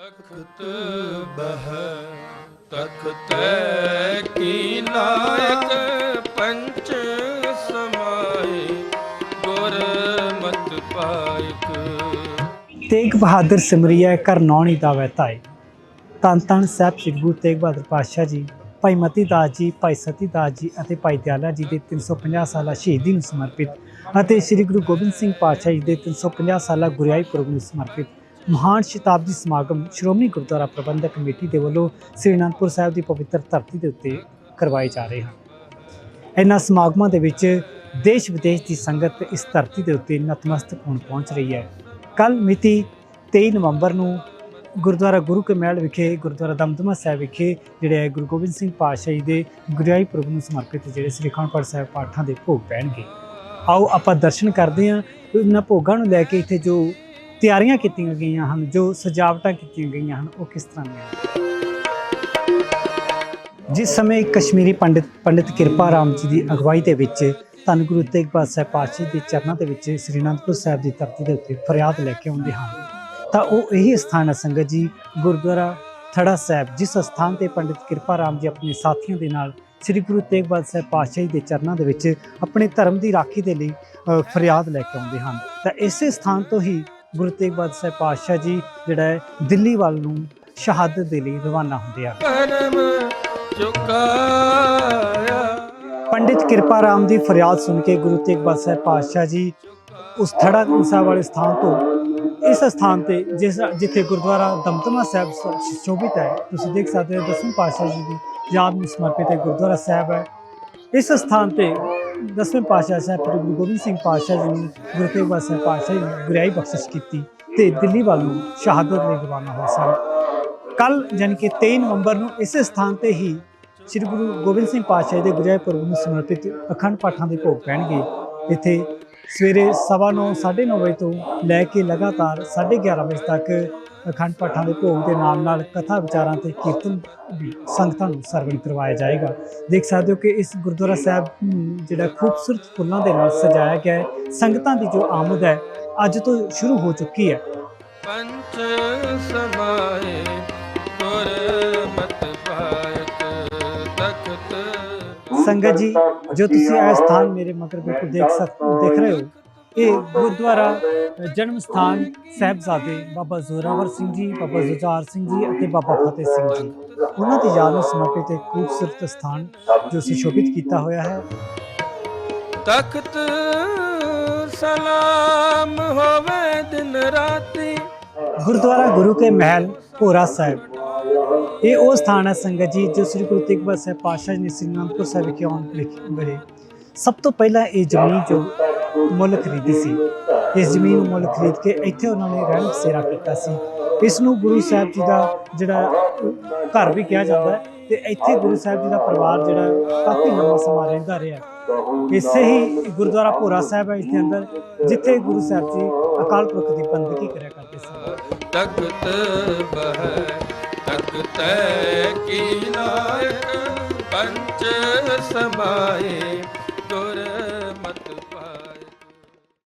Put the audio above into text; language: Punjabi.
ਤਖਤ ਬਹਿ, ਤਖਤ ਕੀ ਲਾਇਕ ਪੰਚ ਸਮਾਏ, ਗੁਰ ਮਤ ਪਾਇਕ। ਤੇਗ ਬਹਾਦਰ ਸਿਮਰਿਆ ਕਰ ਨੌਣੀ ਦਾ ਵਹਿਤਾਏ ਤਨ ਤਨ ਸਾਹਿਬ ਸ੍ਰੀ ਗੁਰੂ ਤੇਗ ਬਹਾਦਰ ਪਾਤਸ਼ਾਹ ਜੀ, ਭਾਈ ਮਤੀ ਦਾਸ ਜੀ, ਭਾਈ ਸਤੀ ਦਾਸ ਜੀ ਅਤੇ ਭਾਈ ਦਿਆਲਾ ਜੀ ਦੇ 350 ਸਾਲਾ ਸ਼ਹੀਦੀ ਨੂੰ ਸਮਰਪਿਤ ਅਤੇ ਸ੍ਰੀ ਗੁਰੂ ਗੋਬਿੰਦ ਸਿੰਘ ਪਾਤਸ਼ਾਹ ਜੀ ਦੇ 350 ਸਾਲਾ ਗੁਰਿਆਈ ਪੁਰਬ ਨੂੰ ਸਮਰਪਿਤ ਮਹਾਨ ਸ਼ਤਾਬਦੀ ਸਮਾਗਮ ਸ਼੍ਰੋਮਣੀ ਗੁਰਦੁਆਰਾ ਪ੍ਰਬੰਧਕ ਕਮੇਟੀ ਦੇ ਵੱਲੋਂ ਸ੍ਰੀ ਅਨੰਦਪੁਰ ਸਾਹਿਬ ਦੀ ਪਵਿੱਤਰ ਧਰਤੀ ਦੇ ਉੱਤੇ ਕਰਵਾਏ ਜਾ ਰਹੇ ਹਨ। ਇਹਨਾਂ ਸਮਾਗਮਾਂ ਦੇ ਵਿੱਚ ਦੇਸ਼ ਵਿਦੇਸ਼ ਦੀ ਸੰਗਤ ਇਸ ਧਰਤੀ ਦੇ ਉੱਤੇ ਨਤਮਸਤਕ ਹੋਣ ਪਹੁੰਚ ਰਹੀ ਹੈ। ਕੱਲ ਮਿਤੀ 23 ਨਵੰਬਰ ਨੂੰ ਗੁਰਦੁਆਰਾ ਗੁਰੂ ਕੇ ਮਹਿਲ ਵਿਖੇ, ਗੁਰਦੁਆਰਾ ਦਮਦਮਾ ਸਾਹਿਬ ਵਿਖੇ ਜਿਹੜੇ ਗੁਰੂ ਗੋਬਿੰਦ ਸਿੰਘ ਪਾਤਸ਼ਾਹ ਜੀ ਦੇ ਗੁਰਿਆਈ ਪੁਰਬ ਨੂੰ ਸਮਰਪਿਤ ਜਿਹੜੇ ਸ੍ਰੀ ਅਖੰਡ ਪਾਠ ਸਾਹਿਬ ਪਾਠਾਂ ਦੇ ਭੋਗ ਪੈਣਗੇ। ਆਓ ਆਪਾਂ ਦਰਸ਼ਨ ਕਰਦੇ ਹਾਂ। ਇਹਨਾਂ ਭੋਗਾਂ ਨੂੰ ਲੈ ਕੇ ਇੱਥੇ ਜੋ ਤਿਆਰੀਆਂ ਕੀਤੀਆਂ ਗਈਆਂ ਹਨ, ਜੋ ਸਜਾਵਟਾਂ ਕੀਤੀਆਂ ਗਈਆਂ ਹਨ, ਉਹ ਕਿਸ ਤਰ੍ਹਾਂ ਦੀਆਂ ਜਿਸ ਸਮੇਂ ਕਸ਼ਮੀਰੀ ਪੰਡਿਤ ਪੰਡਿਤ ਕਿਰਪਾ ਰਾਮ ਜੀ ਦੀ ਅਗਵਾਈ ਦੇ ਵਿੱਚ ਧੰਨ ਗੁਰੂ ਤੇਗ ਬਹਾਦਰ ਸਾਹਿਬ ਪਾਤਸ਼ਾਹ ਜੀ ਦੇ ਚਰਨਾਂ ਦੇ ਵਿੱਚ ਸ੍ਰੀ ਅਨੰਦਪੁਰ ਸਾਹਿਬ ਦੀ ਧਰਤੀ ਦੇ ਉੱਤੇ ਫਰਿਆਦ ਲੈ ਕੇ ਆਉਂਦੇ ਹਨ। ਤਾਂ ਉਹ ਇਹੀ ਸਥਾਨ ਹੈ ਸੰਗਤ ਜੀ, ਗੁਰਦੁਆਰਾ ਥੜਾ ਸਾਹਿਬ, ਜਿਸ ਸਥਾਨ ਤੇ ਪੰਡਿਤ ਕਿਰਪਾ ਰਾਮ ਜੀ ਆਪਣੇ ਸਾਥੀਆਂ ਦੇ ਨਾਲ ਸ੍ਰੀ ਗੁਰੂ ਤੇਗ ਬਹਾਦਰ ਸਾਹਿਬ ਪਾਤਸ਼ਾਹ ਜੀ ਦੇ ਚਰਨਾਂ ਦੇ ਵਿੱਚ ਆਪਣੇ ਧਰਮ ਦੀ ਰਾਖੀ ਦੇ ਲਈ ਫਰਿਆਦ ਲੈ ਕੇ ਆਉਂਦੇ ਹਨ। ਤਾਂ ਇਸੇ ਸਥਾਨ ਤੋਂ ਹੀ ਗੁਰੂ ਤੇਗ ਬਹਾਦਰ ਸਾਹਿਬ ਪਾਤਸ਼ਾਹ ਜੀ, ਜਿਹੜਾ ਹੈ, ਦਿੱਲੀ ਵੱਲ ਨੂੰ ਸ਼ਹਾਦਤ ਦੇ ਲਈ ਰਵਾਨਾ ਹੁੰਦੇ ਆ। ਪੰਡਿਤ ਕਿਰਪਾ ਰਾਮ ਦੀ ਫਰਿਆਦ ਸੁਣ ਕੇ ਗੁਰੂ ਤੇਗ ਬਹਾਦਰ ਸਾਹਿਬ ਪਾਤਸ਼ਾਹ ਜੀ ਉਸ ਥੜਾ ਸਾਹਿਬ ਵਾਲੇ ਸਥਾਨ ਤੋਂ, ਇਸ ਸਥਾਨ ਤੇ ਜਿਸ ਜਿੱਥੇ ਗੁਰਦੁਆਰਾ ਦਮਦਮਾ ਸਾਹਿਬ ਸ਼ੋਭਿਤ ਹੈ, ਤੁਸੀਂ ਦੇਖ ਸਕਦੇ ਹੋ ਦਸਵੇਂ ਪਾਤਸ਼ਾਹ ਜੀ ਦੀ ਯਾਦ ਨੂੰ ਸਮਰਪਿਤ ਹੈ, ਗੁਰਦੁਆਰਾ ਸਾਹਿਬ ਹੈ। ਇਸ ਸਥਾਨ ਤੇ ਦਸਵੇਂ ਪਾਤਸ਼ਾਹ ਸਾਹਿਬ ਸ੍ਰੀ ਗੁਰੂ ਗੋਬਿੰਦ ਸਿੰਘ ਪਾਤਸ਼ਾਹ ਜੀ ਨੇ ਗੁਰੂ ਤੇਗ ਬਹਾਦਰ ਸਾਹਿਬ ਪਾਤਸ਼ਾਹ ਜੀ ਨੂੰ ਗੁਰਿਆਈ ਬਖਸ਼ਿਸ਼ ਕੀਤੀ ਤੇ ਦਿੱਲੀ ਵੱਲ ਨੂੰ ਸ਼ਹਾਦਤ ਲਈ ਰਵਾਨਾ ਹੋਏ ਸਨ। ਕੱਲ ਯਾਨੀ ਕਿ 23 ਨਵੰਬਰ ਨੂੰ ਇਸੇ ਸਥਾਨ ਤੇ ਹੀ ਸ੍ਰੀ ਗੁਰੂ ਗੋਬਿੰਦ ਸਿੰਘ ਪਾਤਸ਼ਾਹ ਦੇ ਗੁਰਜਾਈ ਪੁਰਬ ਨੂੰ ਸਮਰਪਿਤ ਅਖੰਡ ਪਾਠਾਂ ਦੇ ਭੋਗ ਪੈਣਗੇ। ਇੱਥੇ ਸਵੇਰੇ ਸਵਾ ਨੌ, ਸਾਢੇ 9 ਵਜੇ ਤੋਂ ਲੈ ਕੇ ਲਗਾਤਾਰ 11:30 ਵਜੇ ਤੱਕ ਅਖੰਡ ਪਾਠਾਂ ਦੇ ਭੋਗ ਦੇ ਨਾਲ ਨਾਲ ਕਥਾ ਵਿਚਾਰਾਂ ਤੇ ਕੀਰਤਨ ਵੀ ਸੰਗਤਾਂ ਨੂੰ ਸਰਵਣ ਕਰਵਾਇਆ ਜਾਏਗਾ। ਦੇਖ ਸਕਦੇ ਹੋ ਕਿ ਇਸ ਗੁਰਦੁਆਰਾ ਸਾਹਿਬ ਜਿਹੜਾ ਖੂਬਸੂਰਤ ਫੁੱਲਾਂ ਦੇ ਨਾਲ ਸਜਾਇਆ ਗਿਆ ਹੈ। ਸੰਗਤਾਂ ਦੀ ਜੋ ਆਮਦ ਹੈ ਅੱਜ ਤੋਂ ਸ਼ੁਰੂ ਹੋ ਚੁੱਕੀ ਹੈ। ਪੰਚ ਸਮਾਏ ਗੁਰ ਮਤ ਪਾਇਕ ਤਖਤ। ਸੰਗਤ ਜੀ ਜੋ ਤੁਸੀਂ ਇਹ ਸਥਾਨ ਮੇਰੇ ਮਗਰ ਬਿਲਕੁਲ ਦੇਖ ਸਕ ਦੇਖ ਰਹੇ ਹੋ ਇਹ ਗੁਰਦੁਆਰਾ ਜਨਮ ਸਥਾਨ ਸਾਹਿਬਜ਼ਾਦੇ ਬਾਬਾ ਜ਼ੋਰਾਵਰ ਸਿੰਘ ਜੀ ਬਾਬਾ ਜ਼ੁਝਾਰ ਸਿੰਘ ਜੀ ਅਤੇ ਬਾਬਾ ਫਤਿਹ ਸਿੰਘ ਜੀ। ਉਹਨਾਂ ਦੀ ਯਾਦ ਨੂੰ ਸਮਰਪਿਤ ਇੱਕ ਖੂਬਸੂਰਤ ਸਥਾਨ ਜੋ ਸੁਸ਼ੋਭਿਤ ਕੀਤਾ ਹੋਇਆ ਹੈ। ਤਖਤ ਸਲਾਮ ਹੋਵੇ ਦਿਨ ਰਾਤੀ। ਗੁਰਦੁਆਰਾ ਗੁਰੂ ਕੇ ਮਹਿਲ ਭੋਰਾ ਸਾਹਿਬ। ਇਹ ਉਹ ਸਥਾਨ ਹੈ ਸੰਗਤ ਜੀ ਜੋ ਸ੍ਰੀ ਗੁਰੂ ਤੇਗ ਬਹਾਦਰ ਸਾਹਿਬ ਪਾਤਸ਼ਾਹ ਜੀ ਨੇ ਸ੍ਰੀ ਅਨੰਦਪੁਰ ਸਾਹਿਬ ਵਿਖੇ ਆਉਣ ਵੇਲੇ ਸਭ ਤੋਂ ਪਹਿਲਾਂ ਇਹ ਜ਼ਮੀਨ ਜੋ ਮੁੱਲ ਖਰੀਦੀ ਸੀ। ਇਸ ਜ਼ਮੀਨ ਨੂੰ ਮੁੱਲ ਖਰੀਦ ਕੇ ਇੱਥੇ ਉਹਨਾਂ ਨੇ ਰਹਿਣ ਬਸੇਰਾ ਕੀਤਾ ਸੀ। ਇਸ ਨੂੰ ਗੁਰੂ ਸਾਹਿਬ ਜੀ ਦਾ ਜਿਹੜਾ ਘਰ ਵੀ ਕਿਹਾ ਜਾਂਦਾ ਹੈ ਤੇ ਇੱਥੇ ਗੁਰੂ ਸਾਹਿਬ ਜੀ ਦਾ ਪਰਿਵਾਰ ਜਿਹੜਾ ਕਾਫੀ ਲੰਮਾ ਸਮਾਂ ਰਹਿੰਦਾ ਰਿਹਾ। ਇਸੇ ਹੀ ਗੁਰਦੁਆਰਾ ਭੋਰਾ ਸਾਹਿਬ ਹੈ ਇਸ ਦੇ ਅੰਦਰ, ਜਿੱਥੇ ਗੁਰੂ ਸਾਹਿਬ ਜੀ ਅਕਾਲ ਪੁਰਖ ਦੀ ਬੰਦਗੀ ਕਰਿਆ ਕਰਦੇ ਸਨ ਤਖਤ ਬਹਿ, ਤਖਤ ਕੀ ਲਾਇਕ ਪੰਚ ਸਮਾਏ।